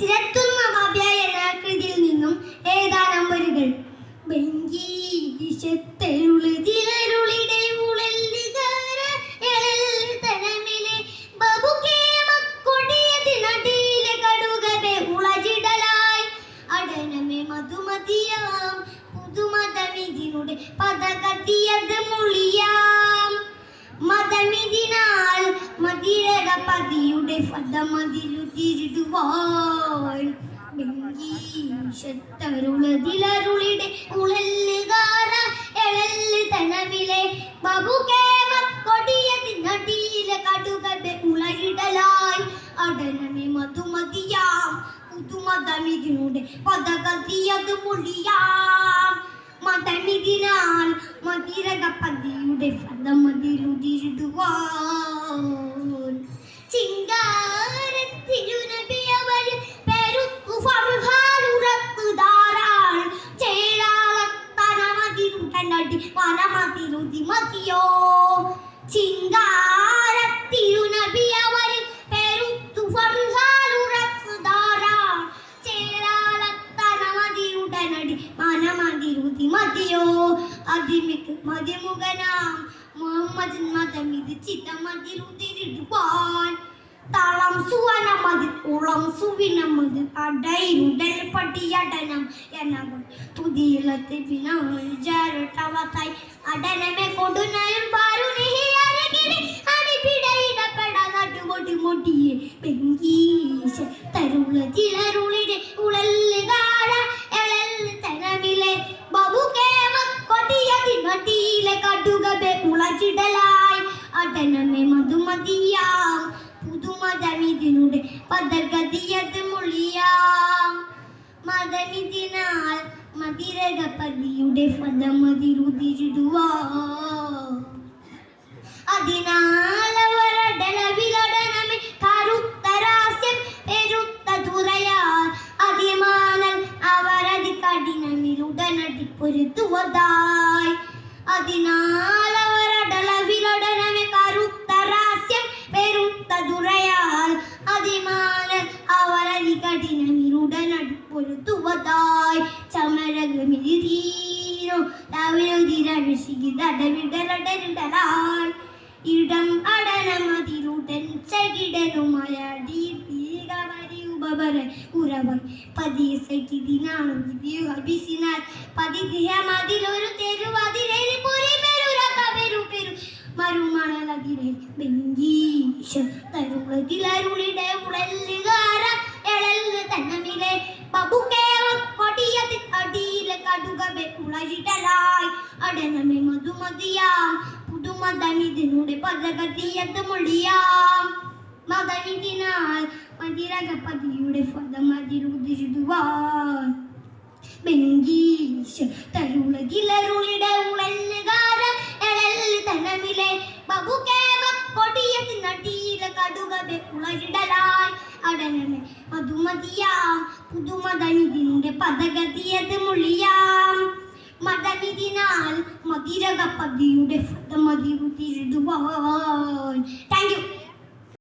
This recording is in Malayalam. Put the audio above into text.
ചിരത്തുന്ന കാവ്യ എന്ന കൃതിയിൽ നിന്നും ഏതാനും വരികൾ? മധുമതിയാം പുതുമതമിതിനുടെ പദകത്തിയത് മുളിയാം. മതമിതിനാൽ മതിരക പതിയുടെ പദമതിലു തിരിടുവാൻ ബംഗീശത്തരുളതിലരുളിടെ ഉളല്ലുകാര എളല്ല് തനവിലെ ബബുകേമക്കൊടിയതി നടിയിലെ കടുകതെ ഉളരിടലായി. അടനമെ മധുമതിയാം പുതുമതമിതിനുടെ പദകത്തിയത് മുളിയാം മതമിതിനാൽ മതിരക പതിയുടെ പദമതിലുതിരിടുവാൻ ചിങ്കാരത്തിരുനബിയവരിൽ മതിയോ? അതിമിക്ക് മതിമുഖനാം. മുഹമ്മദ് മതമിത് ചിത്തമതിരുതിരിടുവാൻ തളം സുവനമത് ഉളം സുവിനമത് അടയിരുടൽ പട്ടിയടനം എന്നവൾ. പുതിയിലത്തെ പിന്നവത്തായി അടനമെ കൊടുനയം പെങ്കീശ തരുള ചിലരുളിടെ ഉളല്ലുകാര എളല്ല് തനമിലെ. ബബുകേമ കൊടിയതി നടിയിലെ കടുകബെ ഉളച്ചിടലായി. അടനമെ മധുമതിയാം. പുതുമതമിതിനുടെ പദഗതിയത് മുളിയാം. മതമിതിനാൽ മതിരകപതിയുടെ പദമതിരുതിരിടുവാ അതിനാൽ കഠിനമിലുടനടി പൊരുത്തുവതായി അതിനാൽ അവരടലവിലടനമെ കരുത്തരാസ്യം പെരുത്ത തുറയാൽ അതിമാനൽ അവരതി കഠിനമിലുടനടി പൊരുത്തുവതായി ചമരകമിരീരോ രാവിലെ ഇടം അടനമതിരുടൻ ചകിടനുമയടി ഉപവര ഉറവൻ. പതിയെ സൈക്കിതിനാണ് വിധിനാൽ പതിതിഹമതിലൊരു തെരുവതിരേരി പുരി പെരുരക പെരു. പെരു മരുമണലതിരെ ബെങ്കീശ തരുളതിലരുളിടെ ഉളല്ലുകാര എളല്ല് തന്നമിലെ ബബുക്കേവ കൊടിയതി അടിയിലെ കടുകബെ ഉളരിടലായി അടനമെ മധുമതിയാം പുതുമതമിതിനുടെ പദകത്തിയത് മൊഴിയാം മതമിതിനാൽ മതിരകപതിയുടെ പദമതിരുതിരുവാൻ ബംഗീശ തരുളകിലരുളിടെ ഉളല്ലുകാര എളല്ല് തനമിലെ ബബുക്കേവ കൊടിയതി നടിയിലെ കടുകബെ ഉളരിടലായി അടനമെ മധുമതിയാം പുതുമതമിതിന്റെ പദഗതിയത് മുളിയാം. മതമിതിനാൽ മതിരകപതിയുടെ പദമതിരുതിരുവാൻ താങ്ക് യു